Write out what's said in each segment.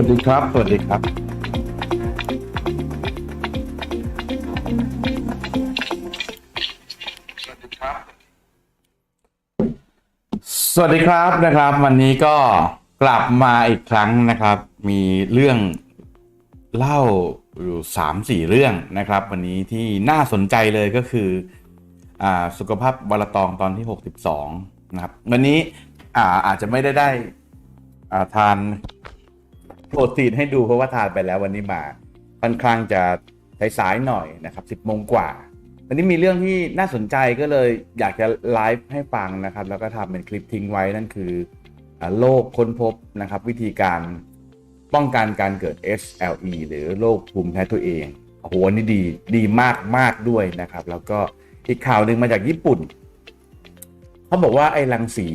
สวัสดีครับ สวัสดีครับ สวัสดีครับนะครับ วันนี้ก็กลับมาอีกครั้งนะครับ มีเรื่องเล่าอยู่สามสี่เรื่องนะครับ วันนี้ที่น่าสนใจเลยก็คืออสุขภาพวลตองตอนที่ 62 นะครับ วันนี้อาอาจจะไม่ได้ได้าทาน โปรตีนให้ดูเพราะว่าทานไปแล้ววันนี้มาค่อนข้างจะสายๆหน่อยนะครับ10โมงกว่า วันนี้มีเรื่องที่น่าสนใจก็เลยอยากจะไลฟ์ให้ฟังนะครับ แล้วก็ทำเป็นคลิปทิ้งไว้นั่นคือโรคค้นพบนะครับ วิธีการป้องกันการเกิด SLE หรือโรคภูมิแพ้ตัวเองโอ้โหนี่ดีดีมากมากด้วยนะครับ แล้วก็อีกข่าวหนึ่งมาจากญี่ปุ่น เขาบอกว่าไอ้รังสี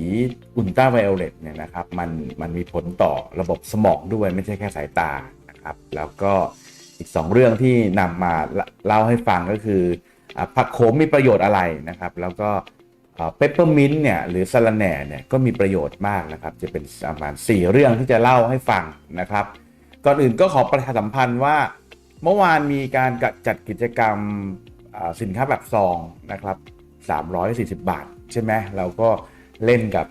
อุลตราไวโอเลตเนี่ยนะครับมันมันมีผลต่อระบบสมองด้วยไม่ใช่แค่สายตานะครับแล้วก็อีก 2 เรื่องที่นำมาเล่าให้ฟังก็คืออผักโขมมีประโยชน์อะไรนะครับ แล้วก็เปปเปอร์มินต์เนี่ยหรือสะระแหน่เนี่ยก็มีประโยชน์มากนะครับ จะเป็นประมาณ 4 เรื่องที่จะเล่าให้ฟังนะครับ ก่อนอื่นก็ขอประชาสัมพันธ์ว่า เมื่อวานมีการจัดกิจกรรมสินค้าแบบซองนะครับ340 บาท ใช่ไหมเราก็เล่นกับ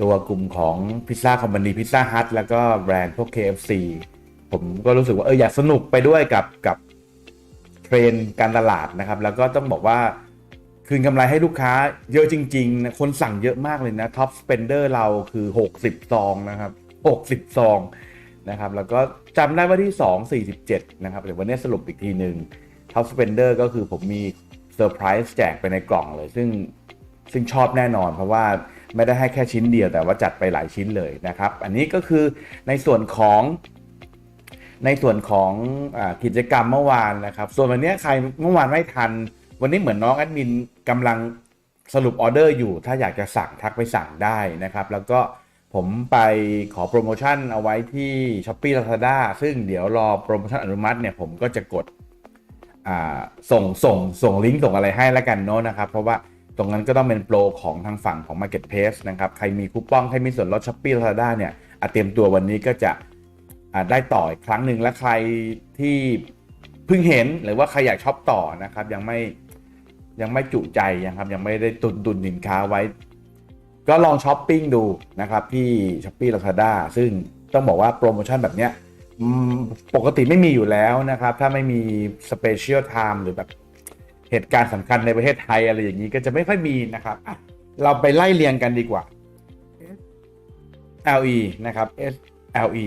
ตัวกลุ่มของพิซซ่าคอมพานีพิซซ่าฮัทแล้วก็แบรนด์พวก KFC ผมก็รู้สึกว่าเอออยากสนุกไปด้วยกับกับเทรนด์การตลาดนะครับ แล้วก็ต้องบอกว่าคืนกำไรให้ลูกค้าเยอะจริงๆ คนสั่งเยอะมากเลยนะท็อปสเปนเดอร์เราคือ 60 ซองนะครับ 60 ซองนะครับแล้วก็จำได้ว่าที่ 2 47 นะครับเดี๋ยววันนี้สรุปอีกทีหนึ่งท็อปสเปนเดอร์ก็คือผมมีเซอร์ไพรส์แจกไปในกล่องเลย ซึ่ง ซึ่งชอบแน่นอน เพราะว่าไม่ได้ให้แค่ชิ้นเดียวแต่ว่าจัดไปหลายชิ้นเลยนะครับ อันนี้ก็คือในส่วนของในส่วนของอกิจกรรมเมื่อวานนะครับ ส่วนวันนี้ใครเมื่อวานไม่ทัน วันนี้เหมือนน้องแอดมินกำลังสรุปออเดอร์อยู่ ถ้าอยากจะสั่งทักไปสั่งได้นะครับ แล้วก็ผมไปขอโปรโมชั่นเอาไว้ที่ s h อ p e e Lazada ซึ่งเดี๋ยวรอโปรโมชั่นอนุมัติเนี่ยผมก็จะกดส่งส่งส่งลิงก์ส่งอะไรให้แล้วกันเนาะนะครับ เพราะว่า ตรงนั้นก็ต้องเป็นโปรของทางฝั่งของ Marketplace นะครับใครมีคูปองใครมีส่วนลด s h อ p e e Lazada เนี่ยอะเตรียมตัววันนี้ก็จะอะได้ต่ออีกครั้งหนึ่งและใครที่เพิ่งเห็นหรือว่าใครอยากช็อปต่อนะครับยังไม่ยังไม่จุใจนะครับยังไม่ได้ตุนตุนสินค้าไว้ ก็ลองช้อปปิ้งดูนะครับที่ s h อ p e e Lazada ซึ่งต้องบอกว่าโปรโมชั่นแบบเนี้ยปกติไม่มีอยู่แล้วนะครับ ถ้าไม่มี Special Time หรือแบบ เหตุการณ์สำคัญในประเทศไทยอะไรอย่างนี้ก็จะไม่ค่อยมีนะครับเราไปไล่เรียงกันดีกว่า LE นะครับ SLE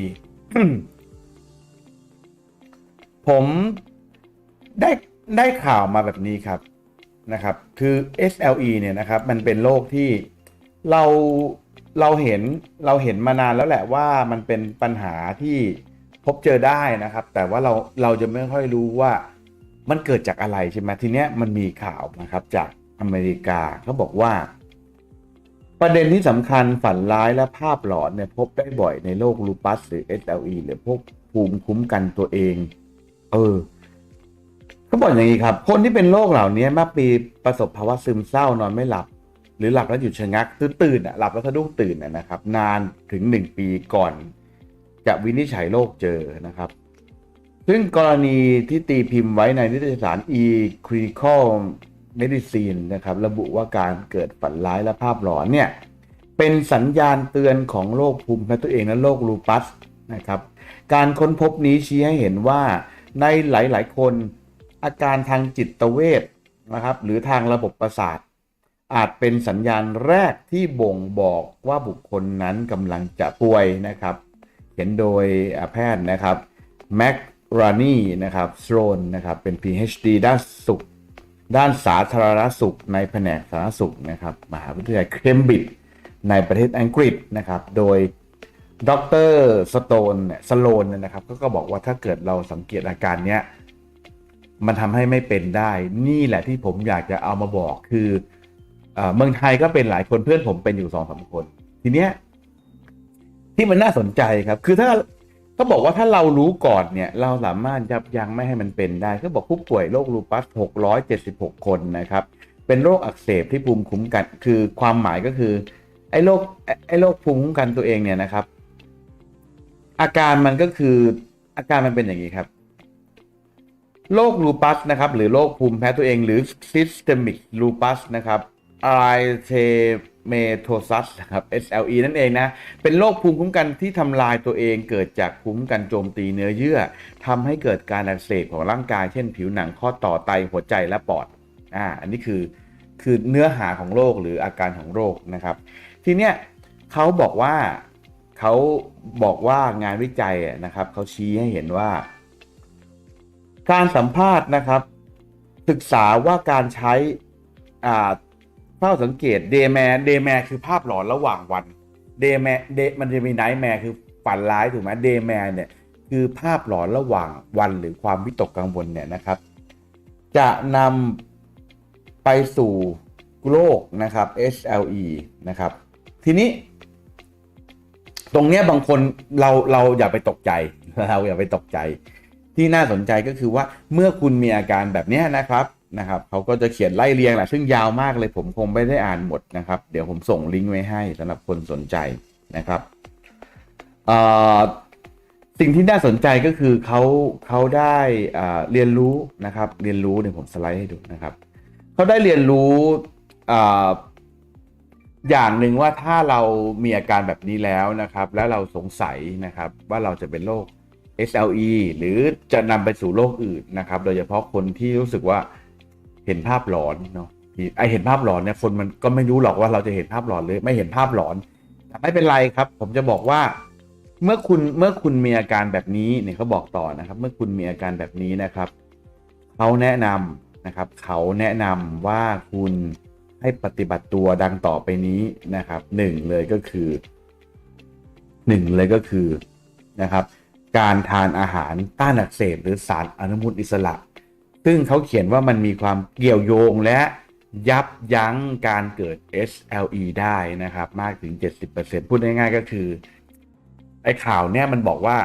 ผมได้ได้ข่าวมาแบบนี้ครับนะครับ คือ SLE เนี่ยนะครับ มันเป็นโรคที่เราเราเห็นเราเห็นมานานแล้วแหละว่ามันเป็นปัญหาที่พบเจอได้นะครับ แต่ว่าเราเราจะไม่ค่อยรู้ว่า มันเกิดจากอะไรใช่ไหมทีเนี้ยมันมีข่าวนะครับจากอเมริกาเขาบอกว่า ประเด็นที่สำคัญฝันร้ายและภาพหลอนเนี่ยพบได้บ่อยในโรคลูปัสหรือ SLE หรือพวกภูมิคุ้มกันตัวเอง เออเขาบอกอย่างนี้ครับ คนที่เป็นโรคเหล่านี้มักมีประสบภาวะซึมเศร้านอนไม่หลับ หรือหลับแล้วหยุดชะงักตื่นตื่นอะหลับแล้วสะดุ้งตื่นอะนะครับ นานถึง 1 ปีก่อน จะวินิจฉัยโรคเจอนะครับ ซึ่งกรณีที่ตีพิมพ์ไว้ในนิตยสาร e clinical medicine นะครับ ระบุว่าการเกิดฝันร้ายและภาพหลอนเนี่ย เป็นสัญญาณเตือนของโรคภูมิแพ้ตัวเองและโรคลูปัสนะครับ การค้นพบนี้ชี้ให้เห็นว่าในหลาย ๆ คนอาการทางจิตเวชนะครับ หรือทางระบบประสาท อาจเป็นสัญญาณแรกที่บ่งบอกว่าบุคคลนั้นกำลังจะป่วยนะครับเขียนโดยแพทย์นะครับแม็ก รานีนะครับสโรนนะครับเป็น PhD ด้านสุข ด้านสาธารณสุข ในแผนกสาธารณสุขนะครับมหาวิทยาลัยเคมบริดจ์ในประเทศอังกฤษนะครับโดยดรสโตนเนี่ยสโลนเนี่ยนะครับก็ก็บอกว่าถ้าเกิดเราสังเกตอาการเนี้ยมันทำให้ไม่เป็นได้ นี่แหละที่ผมอยากจะเอามาบอกคือเออเมืองไทยก็เป็นหลายคนเพื่อนผมเป็นอยู่สองสามคน ทีเนี้ยที่มันน่าสนใจครับ คือถ้า เขาบอกว่าถ้าเรารู้ก่อนเนี่ยเราสามารถยับยั้งไม่ให้มันเป็นได้เขาบอกผู้ป่วยโรคลูปัส 676 คนนะครับ เป็นโรคอักเสบที่ภูมิคุ้มกันคือความหมายก็คือไอ้โรคไอ้โรคภูมิคุ้มกันตัวเองเนี่ยนะครับ อาการมันก็คืออาการมันเป็นอย่างนี้ครับโรคลูปัสนะครับ หรือโรคภูมิแพ้ตัวเองหรือ systemic lupus นะครับ erythematosus นะครับ SLE นั่นเองนะ เป็นโรคภูมิคุ้มกันที่ทำลายตัวเองเกิดจากภูมิคุ้มกันโจมตีเนื้อเยื่อทำให้เกิดการอักเสบของร่างกาย เช่นผิวหนังข้อต่อไตหัวใจและปอดอ่าอันนี้คือคือเนื้อหาของโรคหรืออาการของโรคนะครับ ทีเนี้ยเขาบอกว่าเขาบอกว่างานวิจัยนะครับเขาชี้ให้เห็นว่า การสัมภาษณ์นะครับ ศึกษาว่าการใช้อ่า เฝ้าสังเกตเดแมเดแมคือภาพหลอนระหว่างวันเดแมเดมันจะมีไนท์แมคือฝันร้ายถูกไหมเดแมเนี่ยคือภาพหลอนระหว่างวันหรือความวิตกกังวลเนี่ยนะครับ จะนำไปสู่โรคนะครับ SLE นะครับ ทีนี้ ตรงเนี้ยบางคนเราเราอย่าไปตกใจเราอย่าไปตกใจ ที่น่าสนใจก็คือว่าเมื่อคุณมีอาการแบบนี้นะครับ นะครับเขาก็จะเขียนไล่เรียงแหละซึ่งยาวมากเลยผมคงไม่ได้อ่านหมดนะครับ เดี๋ยวผมส่งลิงก์ไว้ให้สำหรับคนสนใจนะครับสิ่งที่น่าสนใจก็คือเขาเขาได้เรียนรู้นะครับ เรียนรู้เดี๋ยวผมสไลด์ให้ดูนะครับเขาได้เรียนรู้ออย่างหนึ่งว่าถ้าเรามีอาการแบบนี้แล้วนะครับ แล้วเราสงสัยนะครับว่าเราจะเป็นโรค SLE หรือจะนำไปสู่โรคอื่นนะครับ โดยเฉพาะคนที่รู้สึกว่า เห็นภาพหลอนเนาะไอเห็นภาพหลอนเนี่ยคนมันก็ไม่รู้หรอกว่าเราจะเห็นภาพหลอนหรือไม่เห็นภาพหลอนแต่ไม่เป็นไรครับ ผมจะบอกว่า เมื่อคุณเมื่อคุณมีอาการแบบนี้เนี่ยเขาบอกต่อนะครับ เมื่อคุณมีอาการแบบนี้นะครับเขาแนะนำนะครับเขาแนะนำว่าคุณให้ปฏิบัติตัวดังต่อไปนี้นะครับหนึ่งเลยก็คือหนึ่งเลยก็คือนะครับ การทานอาหารต้านอักเสบหรือสารอนุมูลอิสระ ซึ่งเขาเขียนว่ามันมีความเกี่ยวโยงและยับยั้งการเกิด SLE ได้นะครับ มากถึง 70%พูดง่ายๆก็คือ ไอ้ข่าวเนี่ยมันบอกว่า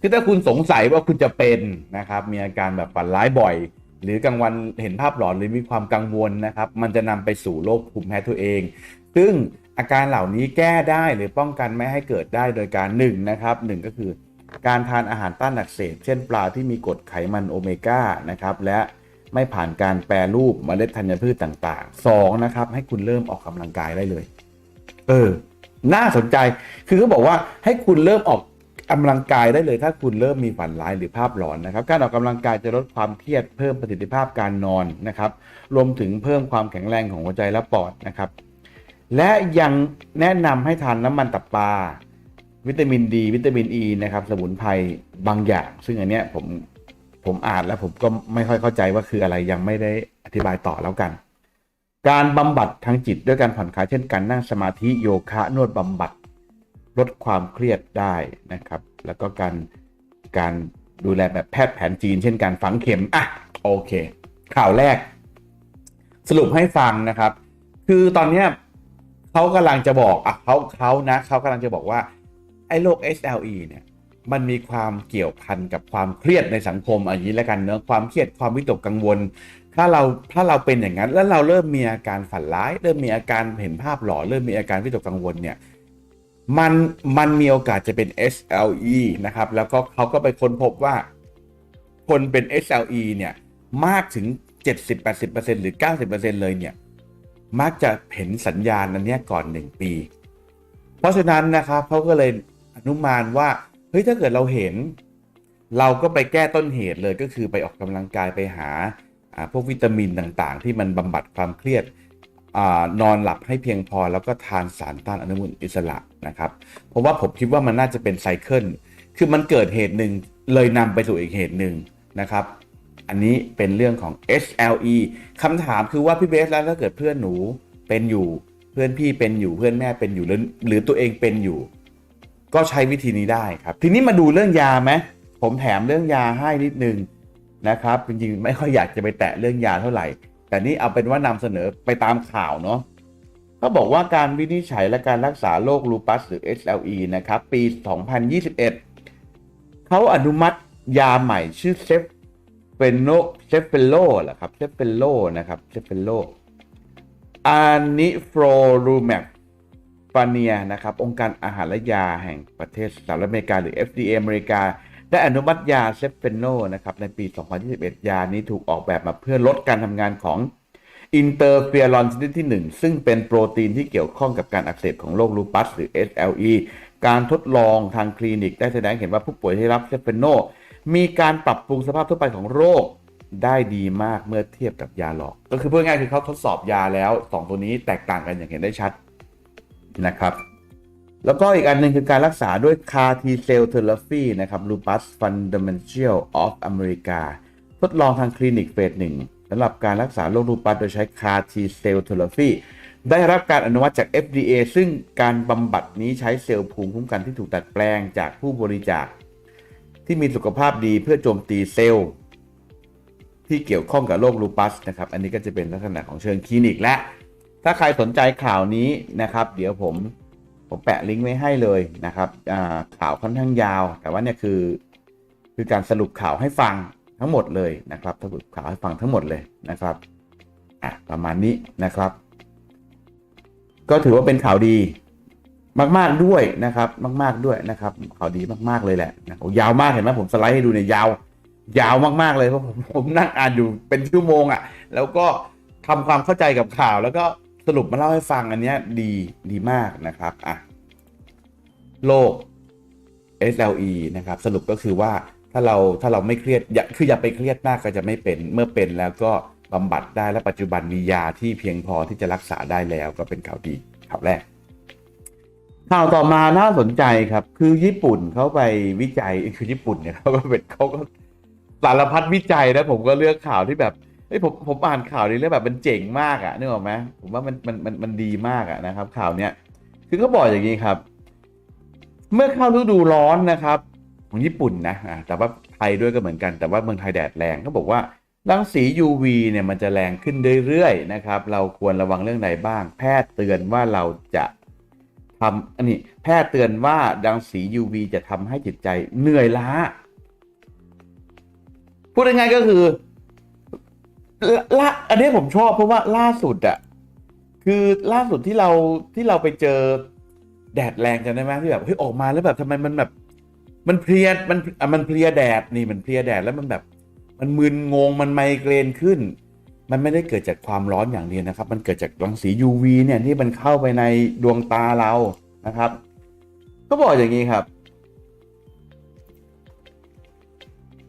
คือถ้าคุณสงสัยว่าคุณจะเป็นนะครับ มีอาการแบบฝันร้ายบ่อย หรือกลางวันเห็นภาพหลอนหรือมีความกังวลนะครับ มันจะนำไปสู่โรคภูมิแพ้ตัวเอง ซึ่งอาการเหล่านี้แก้ได้หรือป้องกันไม่ให้เกิดได้โดยการหนึ่งนะครับหนึ่งก็คือ การทานอาหารต้านอักเสบเช่นปลาที่มีกรดไขมันโอเมก้านะครับและไม่ผ่านการแปรรูปเมล็ดธัญพืชต่างๆสองนะครับ ให้คุณเริ่มออกกำลังกายได้เลย เออ น่าสนใจ คือเขาบอกว่าให้คุณเริ่มออกกำลังกายได้เลย ถ้าคุณเริ่มมีฝันร้ายหรือภาพหลอนนะครับ การออกกำลังกายจะลดความเครียดเพิ่มประสิทธิภาพการนอนนะครับ รวมถึงเพิ่มความแข็งแรงของหัวใจและปอดนะครับ และยังแนะนำให้ทานน้ำมันตับปลา วิตามินดี วิตามินอ e ีนะครับ สมุนไพรบางอย่าง ซึ่งอันเนี้ยผมผมอ่านแล้วผมก็ไม่ค่อยเข้าใจว่าคืออะไรยังไม่ได้อธิบายต่อแล้วกัน การบำบัดทางจิตด้วยการผ่อนคลายเช่นการนั่งสมาธิโยคะนวดบำบัด ลดความเครียดได้นะครับ แล้วก็การการดูแลแบบแพทย์แผนจีน เช่นการฝังเข็มอะโอเค ข่าวแรก สรุปให้ฟังนะครับ คือตอนเนี้ยเขากำลังจะบอกอะเขาเขานะเขากำลังจะบอกว่า ไอ้โรค SLE เนี่ยมันมีความเกี่ยวพันกับความเครียดในสังคมอันนี้แล้วกันเนื้อความเครียดความวิตกกังวล ถ้าเราถ้าเราเป็นอย่างนั้น แล้วเราเริ่มมีอาการฝันร้าย เริ่มมีอาการเห็นภาพหลอนเริ่มมีอาการวิตกกังวลเนี่ยมันมันมีโอกาสจะเป็น SLE นะครับ แล้วก็เขาก็ไปค้นพบว่าคนเป็น SLE เนี่ยมากถึง 70-80%หรือ 90%เลยเนี่ยมักจะเห็นสัญญาณอันเนี้ยก่อน 1 ปี เพราะฉะนั้นนะครับเขาก็เลย อนุมานว่าเฮ้ยถ้าเกิดเราเห็น เราก็ไปแก้ต้นเหตุเลยก็คือไปออกกำลังกายไปหาพวกวิตามินต่างๆ ที่มันบำบัดความเครียดอนอนหลับให้เพียงพอแล้วก็ทานสารต้านอนุมูลอิสระนะครับ เพราะว่าผมคิดว่ามันน่าจะเป็นไซเคิลคือมันเกิดเหตุหนึ่งเลยนำไปสู่อีกเหตุหนึ่งนะครับ อันนี้เป็นเรื่องของ SLE คำถามคือว่าพี่เบสแล้วถ้าเกิดเพื่อนหนูเป็นอยู่ เพื่อนพี่เป็นอยู่เพื่อนแม่เป็นอยู่หรือหรือตัวเองเป็นอยู่ ก็ใช้วิธีนี้ได้ครับ ทีนี้มาดูเรื่องยาไหมผมแถมเรื่องยาให้นิดนึงนะครับจริงๆไม่ค่อยอยากจะไปแตะเรื่องยาเท่าไหร่ แต่นี่เอาเป็นว่านำเสนอไปตามข่าวเนาะเขาบอกว่าการวินิจฉัยและการรักษาโรคลูปัสหรือ SLE นะครับ ปี 2021 เขาอนุมัติยาใหม่ชื่อเซฟเฟโนเซฟเฟโลเหรอครับเซฟเฟโลนะครับเซฟเฟโลอานิโฟรูแม ปฟาเนียนะครับองค์การอาหารและยาแห่งประเทศสหรัฐอเมริกาหรือ FDA อเมริกา ได้อนุมัติยาเซฟเฟนโนนะครับในปี 2021 ยานี้ถูกออกแบบมาเพื่อลดการทำงานของอินเตอร์เฟียรอนชนิดที่ 1 ซึ่งเป็นโปรตีนที่เกี่ยวข้องกับการอักเสบของโรคลูปัสหรือ SLE การทดลองทางคลินิกได้แสดงเห็นว่าผู้ป่วยที่รับเซฟเฟนโนมีการปรับปรุงสภาพทั่วไปของโรคได้ดีมากเมื่อเทียบกับยาหลอก ก็คือพูดง่ายคือเขาทดสอบยาแล้ว 2 ตัวนี้แตกต่างกันอย่างเห็นได้ชัด นะครับ แล้วก็อีกอันหนึ่งคือการรักษาด้วย CAR T Cell Therapy นะครับ Lupus Fundamental of America ทดลองทางคลินิกเฟสหนึ่งสำหรับการรักษาโรคลูปัสโดยใช้ CAR T Cell Therapy ได้รับการอนุมัติจาก FDA ซึ่งการบำบัดนี้ใช้เซลล์ภูมิคุ้มกันที่ถูกดัดแปลงจากผู้บริจาค ที่มีสุขภาพดีเพื่อโจมตีเซลล์ที่เกี่ยวข้องกับโรคลูปัสนะครับ อันนี้ก็จะเป็นลักษณะของเชิงคลินิกและ ถ้าใครสนใจข่าวนี้นะครับ เดี๋ยวผมผมแปะลิงก์ไว้ให้เลยนะครับข่าวค่อนข้างยาว แต่ว่าเนี่ยคือคือการสรุปข่าวให้ฟังทั้งหมดเลยนะครับสรุปข่าวให้ฟังทั้งหมดเลยนะครับอะประมาณนี้นะครับ ก็ถือว่าเป็นข่าวดีมาก ๆ ด้วยนะครับ มาก ๆด้วยนะครับ ข่าวดีมาก ๆ เลยแหละนะยาวมากเห็นไหมผมสไลด์ให้ดูเนี่ยยาว ยาวมาก ๆ เลยเพราะผมผมนั่งอ่านอยู่เป็นชั่วโมงอะ่ะ แล้วก็ทำความเข้าใจกับข่าวแล้วก็ สรุปมาเล่าให้ฟังอันเนี้ยดีดีมากนะครับอะโรค SLE นะครับ สรุปก็คือว่าถ้าเราถ้าเราไม่เครียดอย่าคืออย่าไปเครียดมากก็จะไม่เป็นเมื่อเป็นแล้วก็บำบัดได้และปัจจุบันมียาที่เพียงพอที่จะรักษาได้แล้วก็เป็นข่าวดีข่าวแรกข่าวต่อมาน่าสนใจครับ คือญี่ปุ่นเขาไปวิจัยคือญี่ปุ่นเนี่ยเขาก็เป็นเขาก็สารพัดวิจัยนะผมก็เลือกข่าวที่แบบ ฮ้ยผมผมอ่านข่าวนี้แล้วแบบมันเจ๋งมากอะนึกออกไหมผมว่ามันมันมันมันดีมากอะนะครับ ข่าวเนี้ยคือเขาบอกอย่างนี้ครับ เมื่อเข้าฤดูร้อนนะครับ ของญี่ปุ่นนะอ่าแต่ว่าไทยด้วยก็เหมือนกันแต่ว่าเมืองไทยแดดแรงเขาบอกว่ารังสี UV เนี่ยมันจะแรงขึ้นเรื่อยๆนะครับ เราควรระวังเรื่องใดบ้าง แพทย์เตือนว่าเราจะทำอันนี้แพทย์เตือนว่ารังสี UV จะทำให้จิตใจเหนื่อยล้าพูดง่ายๆก็คือ ล่าอันนี้ผมชอบเพราะว่าล่าสุดอะคือล่าสุดที่เราที่เราไปเจอแดดแรงกันได้ไหมที่แบบเฮ้ยออกมาแล้วแบบทำไมมันแบบ มันเพลียมันอะมันเพลียแดดนี่มันเพลียแดดแล้วมันแบบ มันมึนงงมันไมเกรนขึ้น มันไม่ได้เกิดจากความร้อนอย่างเดียวนะครับ มันเกิดจากรังสี UV เนี่ยที่มันเข้าไปในดวงตาเรานะครับ ก็บอกอย่างนี้ครับ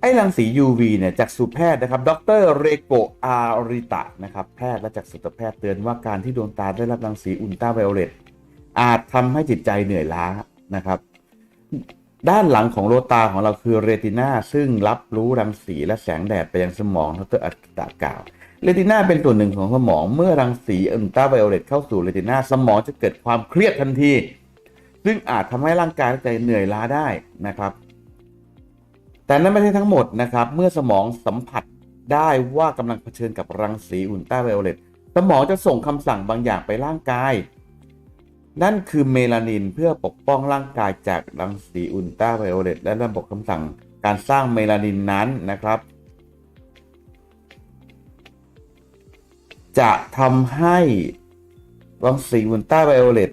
อ้รังสี UV เนี่ยจากสุแพทย์นะครับ ดรเรโกอาริตะนะครับ แพทย์และจากสุตแพทย์เตือนว่าการที่ดวงตาได้รับรังสีอุลตราไวโอเลตอาจทำให้จิตใจเหนื่อยล้านะครับ ด้านหลังของโลตาของเราคือเรตินาซึ่งรับรู้รังสีและแสงแดดไปยังสมองดรอัตตากล่าวเรตินาเป็นส่วนหนึ่งของสมองเมื่อรังสีอุลตราไวโอเลตเข้าสู่เรตินาสมองจะเกิดความเครียดทันที ซึ่งอาจทำให้ร่างกายและใจเหนื่อยล้าได้นะครับ แต่นั่นไม่ใช่ทั้งหมดนะครับ เมื่อสมองสัมผัสได้ว่ากำลังเผชิญกับรังสีอุลตราไวโอเลตสมองจะส่งคำสั่งบางอย่างไปร่างกาย นั่นคือเมลานินเพื่อปกป้องร่างกายจากรังสีอุลตราไวโอเลตและระบบคำสั่งการสร้างเมลานินนั้นนะครับ จะทำให้รังสีอุลตราไวโอเลต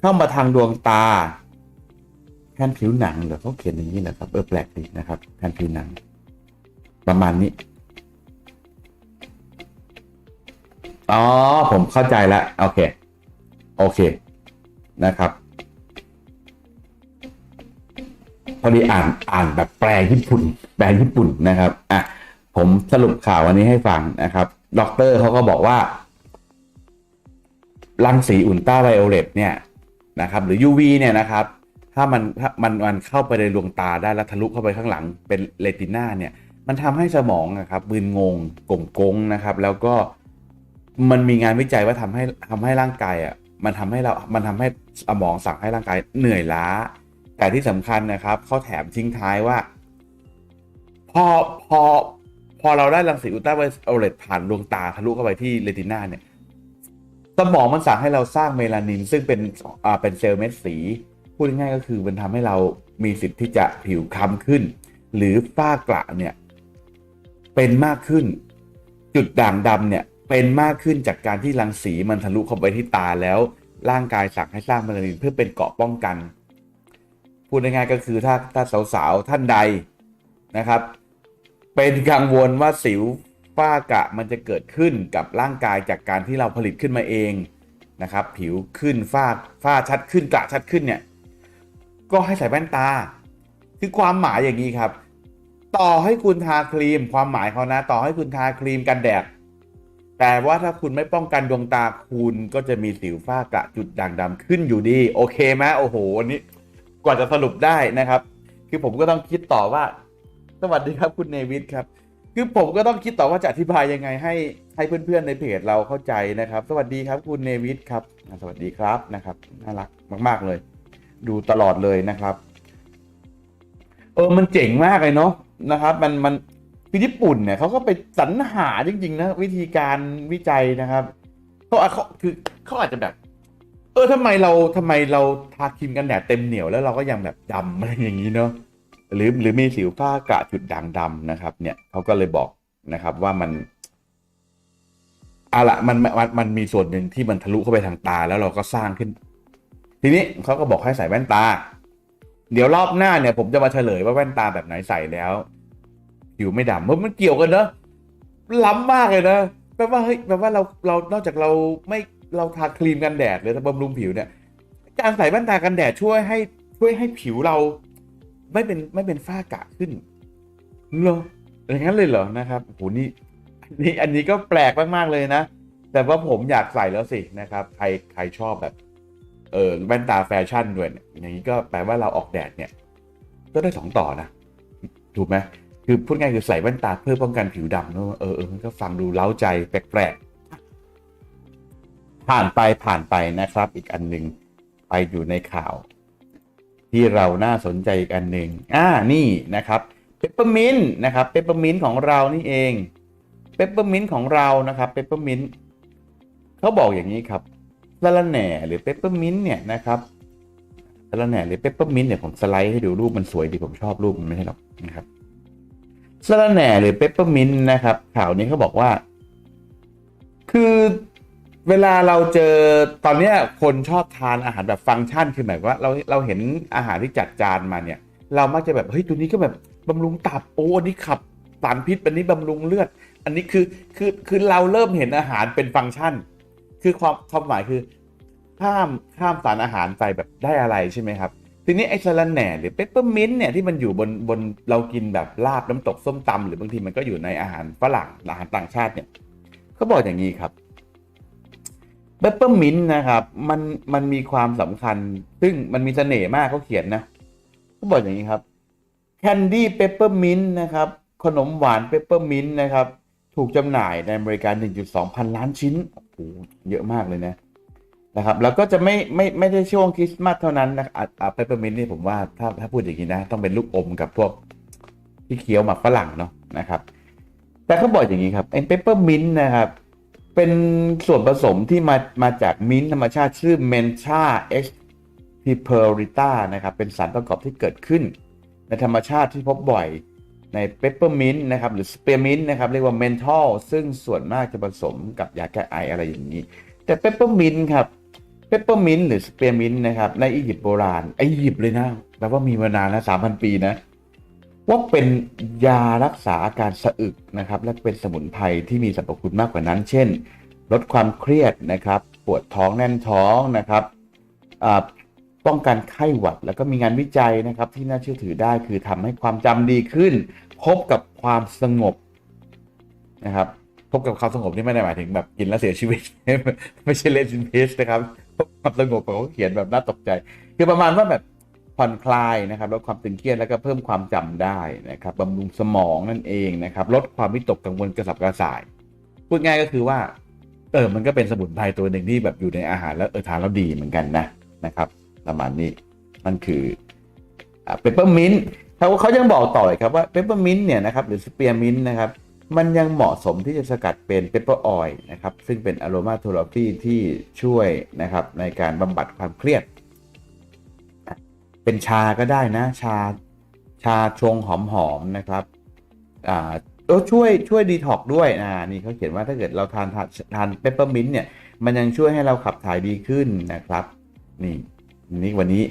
เข้ามาทางดวงตา แทนผิวหนังเหรอเขาเขียนอย่างนี้เหรอครับเออแปลกดีนะครับแทนผิวหนัง ประมาณนี้อ๋อผมเข้าใจแล้วโอเค โอเคนะครับ พอดีอ่านอ่านแบบแปลญี่ปุ่น แปลญี่ปุ่นนะครับอะผมสรุปข่าววันนี้ให้ฟังนะครับด็อกเตอร์เขาก็บอกว่ารังสีอุลตราไวโอเลตเนี่ยนะครับ หรือ UV เนี่ยนะครับ ถ้ามันถ้ามันมันเข้าไปในดวงตาได้แล้วทะลุเข้าไปข้างหลังเป็นเรติน่าเนี่ยมันทำให้สมองนะครับบืนงงกลมกงนะครับ แล้วก็มันมีงานวิจัยว่าทำให้ทำให้ร่างกายอะมันทำให้เรา มันทำให้สมองสั่งให้ร่างกายเหนื่อยล้า แต่ที่สำคัญนะครับเขาแถมทิ้งท้ายว่า พอพอพอเราได้รังสีอุลตราไวโอเลตผ่านดวงตาทะลุเข้าไปที่เรติน่าเนี่ย สมองมันสั่งให้เราสร้างเมลานิน ซึ่งเป็นอ่าเป็นเซลล์เม็ดสี พูดง่ายๆก็คือมันทำให้เรามีสิทธิ์ที่จะผิวคล้ำขึ้น หรือฝ้ากระเนี่ย เป็นมากขึ้น จุดด่างดำเนี่ย เป็นมากขึ้นจากการที่รังสีมันทะลุเข้าไปที่ตาแล้ว ร่างกายสั่งให้สร้างเมลานินเพื่อเป็นเกราะป้องกัน พูดง่ายๆก็คือถ้าถ้าสาวๆท่านใดนะครับ เป็นกังวลว่าสิวฝ้ากระมันจะเกิดขึ้นกับร่างกายจากการที่เราผลิตขึ้นมาเองนะครับ ผิวขึ้นฝ้าฝ้าชัดขึ้นกระชัดขึ้นเนี่ย ก็ให้ใส่แว่นตา คือความหมายอย่างนี้ครับ ต่อให้คุณทาครีม ความหมายเขานะ ต่อให้คุณทาครีมกันแดดแต่ว่าถ้าคุณไม่ป้องกันดวงตาคุณก็จะมีสิวฝ้ากระจุดด่างดำขึ้นอยู่ดี โอเคไหมโอ้โหวันนี้กว่าจะสรุปได้นะครับ คือผมก็ต้องคิดต่อว่า สวัสดีครับคุณเนวิทครับ คือผมก็ต้องคิดต่อว่าจะอธิบายยังไงให้ให้เพื่อนๆในเพจเราเข้าใจนะครับ สวัสดีครับคุณเนวิทครับ สวัสดีครับนะครับ น่ารักมาก ๆเลย ดูตลอดเลยนะครับ เออมันเจ๋งมากเลยเนาะนะครับ มันมันคือญี่ปุ่นเนี่ยเขาก็ไปสรรหาจริง ๆ นะ วิธีการวิจัยนะครับเขาอะเขาคือเขาอาจจะแบบ เออทำไมเราทำไมเราทาครีมกันแดดเต็มเหนียวแล้วเราก็ยังแบบดำอะไรอย่างนี้เนาะหรือหรือมีสิวฝ้ากระจุดด่างดำนะครับ เนี่ยเขาก็เลยบอกนะครับว่ามันอะละมันมันมันมีส่วนหนึ่งที่มันทะลุเข้าไปทางตา แล้วเราก็สร้างขึ้น ทีนี้เขาก็บอกให้ใส่แว่นตา เดี๋ยวรอบหน้าเนี่ย ผมจะมาเฉลยว่าแว่นตาแบบไหนใส่แล้วผิวไม่ดำเพราะมันเกี่ยวกันเนอะล้ำมากเลยนะแปลว่าเฮ้ยแปลว่าเราเรานอกจากเราไม่เราทาครีมกันแดดหรือบำรุงผิวเนี่ยการใส่แว่นตากันแดดช่วยให้ช่วยให้ผิวเรา ไม่เป็นไม่เป็นฝ้ากระขึ้นเหรออย่างนั้นเลยเหรอนะครับโหนี่นี่อันนี้ก็แปลกมากๆเลยนะ แต่ว่าผมอยากใส่แล้วสินะครับ ใครใครชอบแบบ เออแว่นตาแฟชั่นด้วยอย่างนี้ก็แปลว่าเราออกแดดเนี่ย ก็ได้สองต่อนะ ถูกไหมคือพูดง่ายคือใส่แว่นตาเพื่อป้องกันผิวดำเนอะเออเออมันก็ฟังดูเล้าใจแปลกๆผ่านไปผ่านไปนะครับ อีกอันหนึ่งไปอยู่ในข่าว ที่เราน่าสนใจอีกอันหนึ่งอ่านี่นะครับเปปเปอร์มินต์นะครับเปปเปอร์มินต์ของเรานี่เองเปปเปอร์มินต์ของเรานะครับเปปเปอร์มินต์เขาบอกอย่างนี้ครับ สะระแหน่หรือเปปเปอร์มินต์เนี่ยนะครับสะระแหน่หรือเปปเปอร์มินต์เนี่ยผมสไลด์ให้ดูรูปมันสวยดีผมชอบรูปมันไม่ใช่หรอกนะครับสะระแหน่หรือเปปเปอร์มินต์นะครับข่าวนี้เขาบอกว่า คือเวลาเราเจอตอนเนี้ยคนชอบทานอาหารแบบฟังก์ชันคือหมายว่าเราเราเห็นอาหารที่จัดจานมาเนี่ย เรามักจะแบบเฮ้ยตัวนี้ก็แบบบำรุงตับโอ้อันนี้ขับสารพิษอันนี้บำรุงเลือด อันนี้คือคือคือเราเริ่มเห็นอาหารเป็นฟังก์ชัน คือความความหมายคือข้ามข้ามสารอาหารไปแบบได้อะไรใช่ไหมครับ ทีนี้ไอ้สลันแหน่หรือเปปเปอร์มินต์เนี่ยที่มันอยู่บนบนเรากินแบบลาบน้ำตกส้มตำหรือบางทีมันก็อยู่ในอาหารฝรั่งอาหารต่างชาติเนี่ยเขาบอกอย่างนี้ครับเปปเปอร์มินต์นะครับมันมันมีความสำคัญ ซึ่งมันมีเสน่ห์มากเขาเขียนนะเขาบอกอย่างนี้ครับแคนดี้เปปเปอร์มินต์นะครับขนมหวานเปปเปอร์มินต์นะครับถูกจำหน่ายในอเมริกา1.2 พันล้านชิ้น โอ้โหเยอะมากเลยนะนะครับ แล้วก็จะไม่ไม่ไม่ได้ช่วงคริสต์มาสเท่านั้นนะอะอะเปเปอร์มินต์นี่ผมว่าถ้าถ้าพูดอย่างนี้นะ ต้องเป็นลูกอมกับพวกที่เคี้ยวหมากฝรั่งเนาะนะครับ แต่เขาบอกอย่างนี้ครับไอ้เปเปอร์มินต์นะครับเป็นส่วนผสมที่มามาจากมิ้นท์ธรรมชาติชื่อเมนชาเอ็กซ์พิเพอริต้านะครับ เป็นสารประกอบที่เกิดขึ้น ในธรรมชาติที่พบบ่อย ในเปปเปอร์มินต์นะครับหรือสเปียร์มินต์นะครับเรียกว่าเมนทอลซึ่งส่วนมากจะผสมกับยาแก้ไออะไรอย่างนี้ แต่เปปเปอร์มินต์ครับเปปเปอร์มินต์หรือสเปียร์มินต์นะครับในอียิปต์โบราณอียิปต์เลยนะแปลว่ามีมานานแล้วสามพันปีนะว่าเป็นยารักษาอาการสะอึกนะครับและเป็นสมุนไพรที่มีสรรพคุณมากกว่านั้น เช่น ลดความเครียดนะครับ ปวดท้องแน่นท้องนะครับ ป้องกันไข้หวัด แล้วก็มีงานวิจัยนะครับที่น่าเชื่อถือได้คือทำให้ความจำดีขึ้น พบกับความสงบนะครับพบกับความสงบนี่ไม่ได้หมายถึงแบบกินแล้วเสียชีวิต ไม่ใช่เลจินพิสนะครับพบกับความสงบเขาเขียนแบบน่าตกใจ คือประมาณว่าแบบผ่อนคลายนะครับลดความตึงเครียดแล้วก็เพิ่มความจำได้นะครับบำรุงสมองนั่นเองนะครับลดความวิตกกังวลกระสับกระส่าย พูดง่ายก็คือว่าเออมันก็เป็นสมุนไพรตัวหนึ่งที่แบบอยู่ในอาหารแล้วเออทานแล้วดีเหมือนกันนะนะครับ ประมาณนี้มันคือเปปเปอร์มินต์เขาเขายังบอกต่ออีกครับว่าเปปเปอร์มินต์เนี่ยนะครับหรือสเปียร์มินต์นะครับมันยังเหมาะสมที่จะสกัดเป็นเปปเปอร์ออยล์นะครับซึ่งเป็นอะโรมาเทอราพีที่ช่วยนะครับในการบำบัดความเครียด เป็นชาก็ได้นะ ชาชาชงหอมๆนะครับอ่าก็ช่วยช่วยดีท็อกด้วยอ่านี่เขาเขียนว่าถ้าเกิดเราทานทานทานเปปเปอร์มินต์เนี่ย มันยังช่วยให้เราขับถ่ายดีขึ้นนะครับ นี่ นี่วันนี้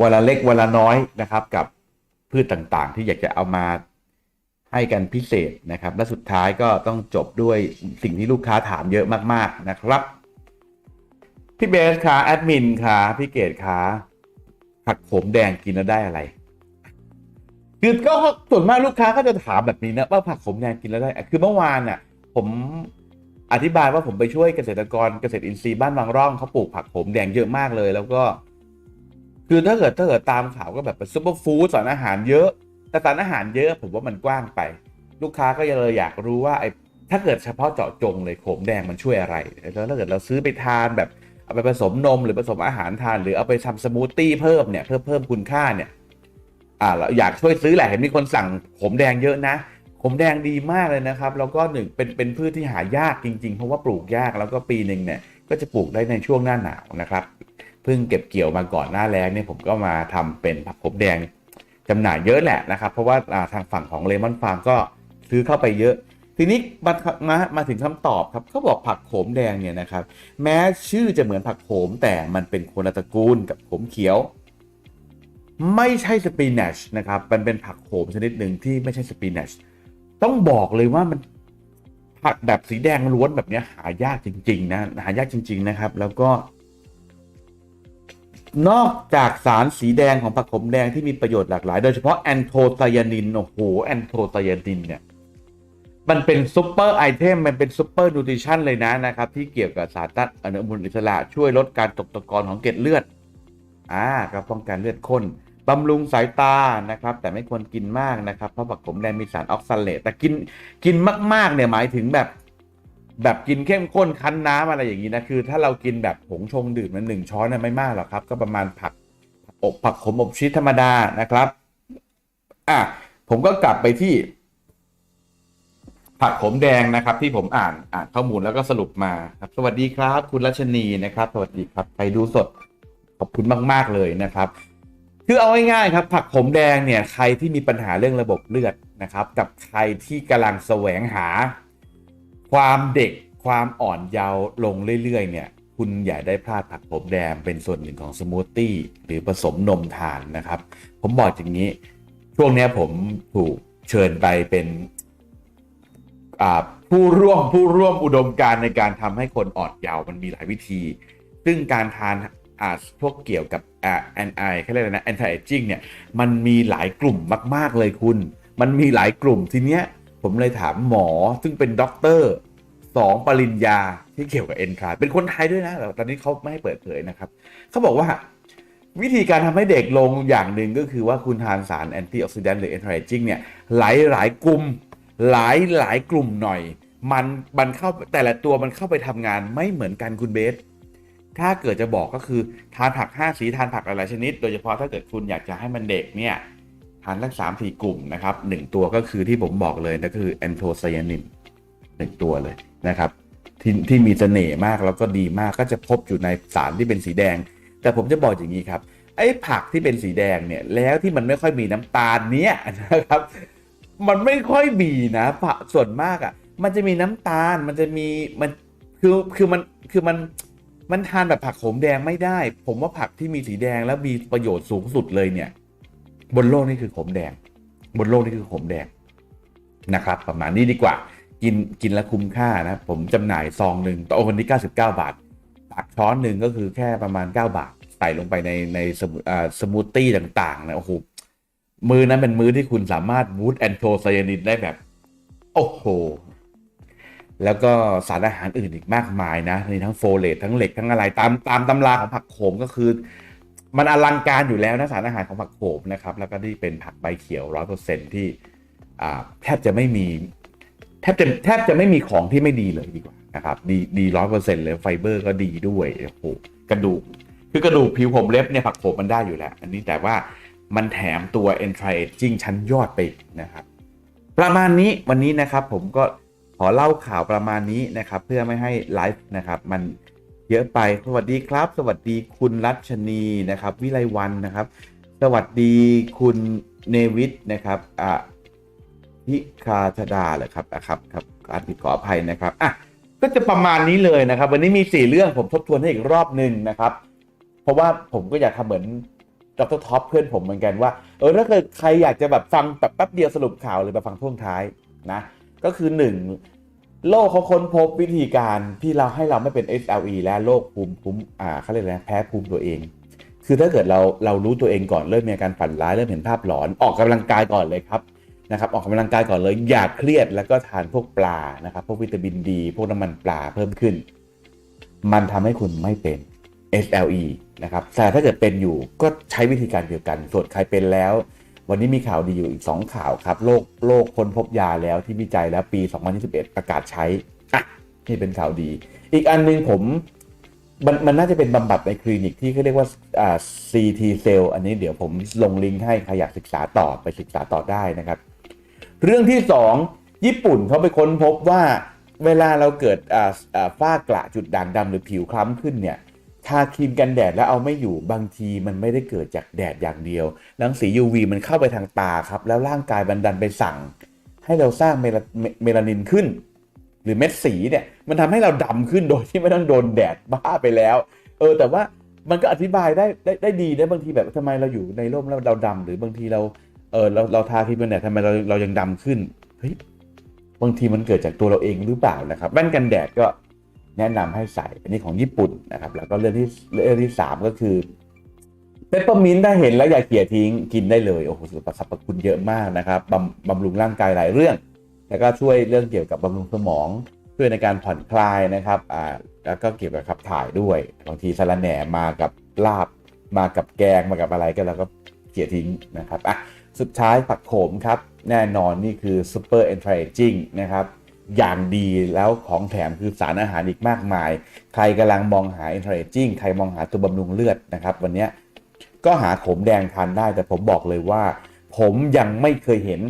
วันละเล็กวันละน้อยนะครับ กับพืชต่างๆ ที่อยากจะเอามาให้กันพิเศษนะครับ และสุดท้ายก็ต้องจบด้วยสิ่งที่ลูกค้าถามเยอะมากๆนะครับพี่เบสค่ะแอดมินค่ะพี่เกดค่ะผักโขมแดงกินแล้วได้อะไรคือก็ส่วนมากลูกค้าก็จะถามแบบนี้นะว่าผักโขมแดงกินแล้วได้คือเมื่อวานน่ะ ผมอธิบายว่าผมไปช่วยเกษตรกรเกษตรอินทรีย์บ้านบางร่องเขาปลูกผักโขมแดงเยอะมากเลย แล้วก็ คือถ้าเกิดถ้าเกิดตามข่าวก็แบบเป็นซุปเปอร์ฟู้ดสารอาหารเยอะ แต่สารอาหารเยอะผมว่ามันกว้างไป ลูกค้าก็เลยอยากรู้ว่าไอ้ถ้าเกิดเฉพาะเจาะจงเลยโขมแดงมันช่วยอะไรแล้วถ้าเกิดเราซื้อไปทานแบบเอาไปผสมนมหรือผสมอาหารทาน หรือเอาไปทำสมูทตี้เพิ่มเนี่ยเพิ่มเพิ่มคุณค่าเนี่ยอ่าเราอยากช่วยซื้อแหละเห็นมีคนสั่งขมแดงเยอะนะขมแดงดีมากเลยนะครับ แล้วก็หนึ่งเป็นเป็นพืชที่หายากจริงๆ เพราะว่าปลูกยากแล้วก็ปีหนึ่งเนี่ยก็จะปลูกได้ในช่วงหน้าหนาวนะครับ พิ่งเก็บเกี่ยวมาก่อนหน้าแล้งเนี่ยผมก็มาทำเป็นผักขมแดงจำหน่ายเยอะแหละนะครับ เพราะว่าาทางฝั่งของเลมอนฟาร์มก็ซื้อเข้าไปเยอะ ทีนี้มามามาถึงคำตอบครับเขาบอกผักโขมแดงเนี่ยนะครับ แม้ชื่อจะเหมือนผักโขมแต่มันเป็นคนละตระกูลกับโขมเขียว ไม่ใช่สปีนัชนะครับมันเป็นผักโขมชนิดหนึ่งที่ไม่ใช่สปีนัชต้องบอกเลยว่ามันผักแบบสีแดงล้วนแบบนี้หายากจริง ๆ นะหายากจริง ๆ นะครับ แล้วก็ นอกจากสารสีแดงของผักขมแดงที่มีประโยชน์หลากหลาย โดยเฉพาะแอนโทไซยานิน โอ้โห แอนโทไซยานินเนี่ย มันเป็นซูเปอร์ไอเทม มันเป็นซูเปอร์นูทริชั่นเลยนะนะครับ ที่เกี่ยวกับสารต้านอนุมูลอิสระ ช่วยลดการตกตะกอนของเกล็ดเลือด อ่าก็ป้องกันเลือดข้นบำรุงสายตานะครับ แต่ไม่ควรกินมากนะครับ เพราะผักขมแดงมีสารออกซาเลตแต่กินกินมากๆเนี่ยหมายถึงแบบ แบบกินเข้มข้นคั้นน้ำอะไรอย่างนี้นะคือ ถ้าเรากินแบบผงชงดื่มมันหนึ่งช้อนน่ะไม่มากหรอกครับ ก็ประมาณผักอบผักขมอบชีสธรรมดานะครับอะผมก็กลับไปที่ ผักขมแดงนะครับ ที่ผมอ่านอ่านข้อมูลแล้วก็สรุปมาครับ สวัสดีครับ คุณรัชนีนะครับ สวัสดีครับใครดูสดขอบคุณมาก ๆ เลยนะครับคือเอาง่ายๆครับ ผักขมแดงเนี่ยใครที่มีปัญหาเรื่องระบบเลือดนะครับ กับใครที่กำลังแสวงหา ความเด็กความอ่อนเยาว์ลงเรื่อยๆเนี่ยคุณอย่าได้พลาดผักขมแดงเป็นส่วนหนึ่งของสมูทตี้หรือผสมนมทานนะครับ ผมบอกอย่างนี้ ช่วงนี้ผมถูกเชิญไปเป็นผู้ร่วมผู้ร่วมอุดมการในการทำให้คนอ่อนเยาว์มันมีหลายวิธี ซึ่งการทานอาพวกเกี่ยวกับแอนไอเขาเรียกอะไรนะแอนตี้เอจิ้งเนี่ยมันมีหลายกลุ่มมาก ๆเลยคุณ มันมีหลายกลุ่มทีเนี้ย ผมเลยถามหมอซึ่งเป็นด็อกเตอร์สองปริญญาที่เกี่ยวกับเอนคาเป็นคนไทยด้วยนะแต่ตอนนี้เขาไม่ให้เปิดเผยนะครับเขาบอกว่าวิธีการทำให้เด็กลงอย่างหนึ่งก็คือว่าคุณทานสารแอนตี้ออกซิแดนต์หรือแอนตี้เอจิ้งเนี่ยหลายหลายกลุ่มหลายหลายกลุ่มหน่อย มันมันเข้าแต่ละตัวมันเข้าไปทำงานไม่เหมือนกันคุณเบส ถ้าเกิดจะบอกก็คือทานผัก 5 สีทานผักหลายชนิด โดยเฉพาะถ้าเกิดคุณอยากจะให้มันเด็กเนี่ย ทานทั้งสามสี่กลุ่มนะครับหนึ่งตัวก็คือที่ผมบอกเลยนะก็คือแอนโทไซยานินหนึ่งตัวเลยนะครับที่ที่มีเสน่ห์มากแล้วก็ดีมากก็จะพบอยู่ในสารที่เป็นสีแดง แต่ผมจะบอกอย่างนี้ครับไอ้ผักที่เป็นสีแดงเนี่ยแล้วที่มันไม่ค่อยมีน้ำตาลเนี้ยนะครับ มันไม่ค่อยมีนะผักส่วนมากอะ่ะ มันจะมีน้ำตาลมันจะมีมันคือคือมันคือมันมันทานแบบผักโขมแดงไม่ได้ ผมว่าผักที่มีสีแดงแล้วมีประโยชน์สูงสุดเลยเนี่ย บนโลกนี่คือขมแดง บนโลกนี่คือขมแดงนะครับ ประมาณนี้ดีกว่า กินกินแล้วคุ้มค่านะ ผมจำหน่ายซองหนึ่งต่อวันที่ 99 บาทตักช้อนหนึ่งก็คือแค่ประมาณ 9 บาท ใส่ลงไปในในสมูอ่าสมูทตี้ต่างๆนะโอ้โหมือนั้นเป็นมือที่คุณสามารถวูดแอนโทไซยานินได้แบบ โอ้โห แล้วก็สารอาหารอื่นอีกมากมายนะในทั้งโฟเลตทั้งเหล็กทั้งอะไรตามตามตำราของผักโขมก็คือ มันอลังการอยู่แล้วนะสารอาหารของผักโขมนะครับ แล้วก็ที่เป็นผักใบเขียวร้อยเปอร์เซ็นที่แทบจะไม่มีแทบจะแทบจะไม่มีของที่ไม่ดีเลยดีกว่านะครับ ดีดีร้อยเปอร์เซ็นเลยไฟเบอร์ก็ดีด้วยโอ้โหกระดูกคือกระดูกผิวผมเล็บเนี่ยผักโขมมันได้อยู่แล้ว อันนี้แต่ว่ามันแถมตัว anti aging ชั้นยอดไปนะครับ ประมาณนี้วันนี้นะครับผมก็ขอเล่าข่าวประมาณนี้นะครับ เพื่อไม่ให้ไลฟ์นะครับ มัน เยอะไปสวัสดีครับ สวัสดีคุณรัชนีนะครับ วิไลวันนะครับ สวัสดีคุณเนวิทนะครับอะพิคาธดาเหรอครับอะครับครับอาผิดขออภัยนะครับอะก็จะประมาณนี้เลยนะครับ วันนี้มีสี่เรื่องผมทบทวนให้อีกรอบหนึ่งนะครับ เพราะว่าผมก็อยากทำเหมือนดรท็อปเพื่อนผมเหมือนกันว่าเออถ้าเกิดใครอยากจะแบบฟังแบบแป๊บเดียวสรุปข่าวเลยมาฟังท่วงท้ายนะก็คือหนึ่ง โลกเขาค้นพบวิธีการที่เราให้เราไม่เป็น SLE และโรคภูมิภูมิอ่าเขาเรียกอะไรนะแพ้ภูมิตัวเอง คือถ้าเกิดเราเรารู้ตัวเองก่อนเริ่มมีอาการฝันร้ายเริ่มเห็นภาพหลอนออกกำลังกายก่อนเลยครับนะครับออกกำลังกายก่อนเลยอย่าเครียดแล้วก็ทานพวกปลานะครับพวกวิตามินดี พวกน้ำมันปลาเพิ่มขึ้น มันทำให้คุณไม่เป็น SLE นะครับแต่ถ้าเกิดเป็นอยู่ก็ใช้วิธีการเดียวกันส่วนใครเป็นแล้ว วันนี้มีข่าวดีอยู่อีก 2 ข่าวครับ โลกโลกค้นพบยาแล้วที่วิจัยแล้วปี 2021 ประกาศใช้อะนี่เป็นข่าวดี อีกอันหนึงผมมันมันน่าจะเป็นบำบัดในคลินิกที่เขาเรียกว่าอ่า CT cell อันนี้เดี๋ยวผมลงลิงก์ให้ใครอยากศึกษาต่อไปศึกษาต่อได้นะครับ เรื่องที่ 2 ญี่ปุ่นเขาไปค้นพบว่าเวลาเราเกิดอ่าอ่าฝ้ากระจุดด่างดำหรือผิวคล้ำขึ้นเนี่ย ทาครีมกันแดดแล้วเอาไม่อยู่บางทีมันไม่ได้เกิดจากแดดอย่างเดียวรังสี UV มันเข้าไปทางตาครับ แล้วร่างกายบันดันไปสั่ง ให้เราสร้างเมลานินขึ้น หรือเม็ดสีเนี่ยมันทำให้เราดำขึ้นโดยที่ไม่ต้องโดนแดดบ้าไปแล้ว เออแต่ว่ามันก็อธิบายได้ได้ได้ดีนะบางทีแบบทำไมเราอยู่ในร่มแล้วเราดำหรือบางทีเราเออเราเราทาครีมกันแดดทำไมเราเรายังดำขึ้นเฮ้ยบางทีมันเกิดจากตัวเราเองหรือเปล่านะครับแว่นกันแดดก็ แนะนำให้ใส่อันนี้ของญี่ปุ่นนะครับ แล้วก็เรื่องที่เรื่องที่สามก็คือเปปเปอร์มินต์ถ้าเห็นแล้วอย่าเกลี่ยทิ้งกินได้เลย โอ้โหสรรพคุณเยอะมากนะครับบำบำรุงร่างกายหลายเรื่อง แล้วก็ช่วยเรื่องเกี่ยวกับบำรุงสมอง ช่วยในการผ่อนคลายนะครับอ่าแล้วก็เกี่ยวกับขับถ่ายด้วยบางทีสารแหน่มากับลาบ มากับแกงมากับอะไรก็เราก็เกี่ยทิ้งนะครับอะสุดท้ายผักโขมครับแน่นอนนี่คือ Super a n t i Aging นะครับ อย่างดีแล้วของแถมคือสารอาหารอีกมากมาย ใครกำลังมองหา a n t i Aging ใครมองหาตัวบำรุงเลือดนะครับ วันนี้ก็หาขมแดงทานได้ แต่ผมบอกเลยว่า ผมยังไม่เคยเห็น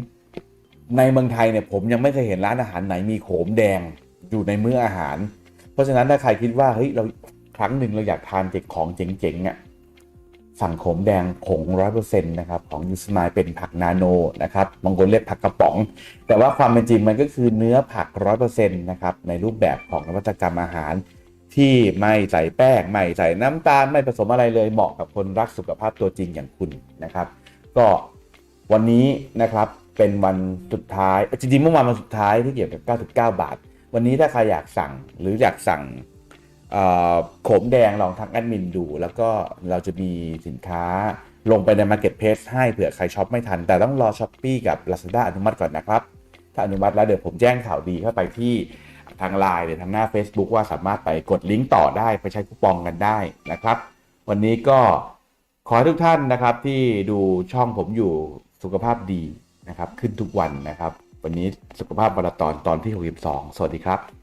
ในเมืองไทยเนี่ยผมยังไม่เคยเห็นร้านอาหารไหนมีขมแดงอยู่ในมื้ออาหาร เพราะฉะนั้นถ้าใครคิดว่าเฮ้ยเราครั้งหนึ่งเราอยากทานเจ็กของเจ๋งๆอะ สั่งโขมแดงผงร้อยเปอร์เซ็นต์นะครับของยูสมายเป็นผักนาโนนะครับบางคนเรียกผักกระป๋อง แต่ว่าความเป็นจริงมันก็คือเนื้อผักร้อยเปอร์เซ็นต์นะครับในรูปแบบของนวัตกรรมอาหาร ที่ไม่ใส่แป้งไม่ใส่น้ำตาลไม่ผสมอะไรเลยเหมาะกับคนรักสุขภาพตัวจริงอย่างคุณนะครับ ก็วันนี้นะครับเป็นวันสุดท้ายจริงๆเมื่อวานวันสุดท้ายที่เกี่ยวกับ 99 บาท วันนี้ถ้าใครอยากสั่งหรืออยากสั่ง โขมแดงลองทางแอดมินดู แล้วก็เราจะมีสินค้าลงไปใน Marketplace ให้เผื่อใครช็อปไม่ทัน แต่ต้องรอ s h อ p e e กับ Lazada อนุมัติก่อนนะครับ ถ้าอนุมัติแล้วเดี๋ยวผมแจ้งข่าวดีเข้าไปที่ทางไลน์หรือทางหน้า Facebook ว่าสามารถไปกดลิงก์ต่อได้ไปใช้คูปองกันได้นะครับ วันนี้ก็ขอให้ทุกท่านนะครับที่ดูช่องผมอยู่สุขภาพดีนะครับ ขึ้นทุกวันนะครับ วันนี้สุขภาพบรตอนตอนที่ 62 สวัสดีครับ